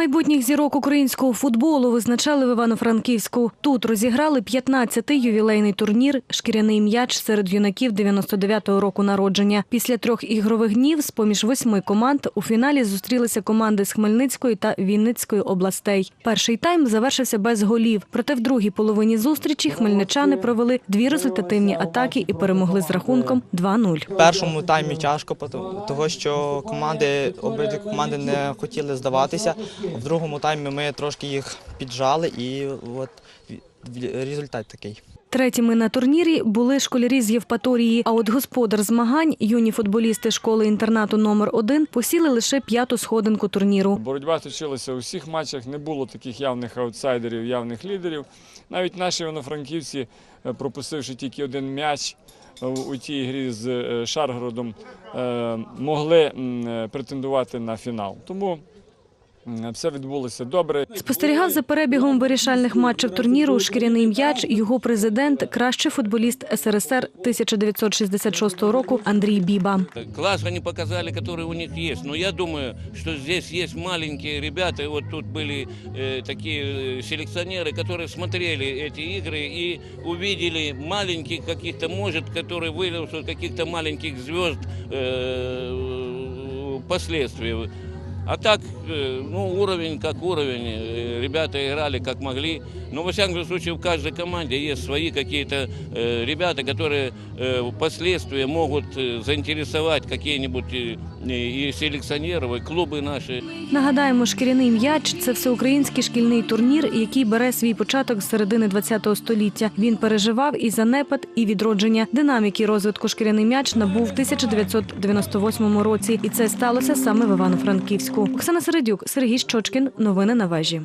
Майбутніх зірок українського футболу визначали в Івано-Франківську. Тут розіграли 15-й ювілейний турнір «Шкіряний м'яч» серед юнаків 99-го року народження. Після трьох ігрових днів з поміж восьми команд у фіналі зустрілися команди з Хмельницької та Вінницької областей. Перший тайм завершився без голів. Проте в другій половині зустрічі хмельничани провели дві результативні атаки і перемогли з рахунком 2-0. В першому таймі тяжко, того що команди, обидві команди не хотіли здаватися. В другому таймі ми трошки їх піджали і от результат такий. Третіми на турнірі були школярі з Євпаторії, а от господар змагань, юні футболісти школи-інтернату номер 1 посіли лише п'яту сходинку турніру. Боротьба точилася у всіх матчах, не було таких явних аутсайдерів, явних лідерів. Навіть наші івано-франківці, е, пропустивши тільки один м'яч е, у тій грі з е, Шаргородом, могли претендувати на фінал. Тому все відбулося добре. Спостерігав за перебігом вирішальних матчів турніру шкіряний м'яч. Його президент кращий футболіст СРСР 1966 року Андрій Біба. Класс они показали, который у них есть. Но я думаю, что здесь есть маленькие ребята. И вот тут были э, такие э, селекционеры, которые смотрели эти игры и увидели маленьких каких-то, может, которые вырастут каких-то маленьких звезд э, впоследствии. А так, э, ну, уровень как уровень. Ребята играли как могли. Но, во всяком случае, в каждой команде есть свои какие-то э, ребята, которые э, впоследствии могут э, заинтересовать какие-нибудь э, и селекционеров, и клубы наши. Нагадаємо, шкіряний м'яч це всеукраїнський шкільний турнір, який бере свій початок з середини ХХ століття. Він переживав і занепад, і відродження. Динаміки розвитку шкіряний м'яч набув в 1998 році, і це сталося саме в Івано-Франківську. Оксана Середюк, Сергій Щочкін. Новини на вежі.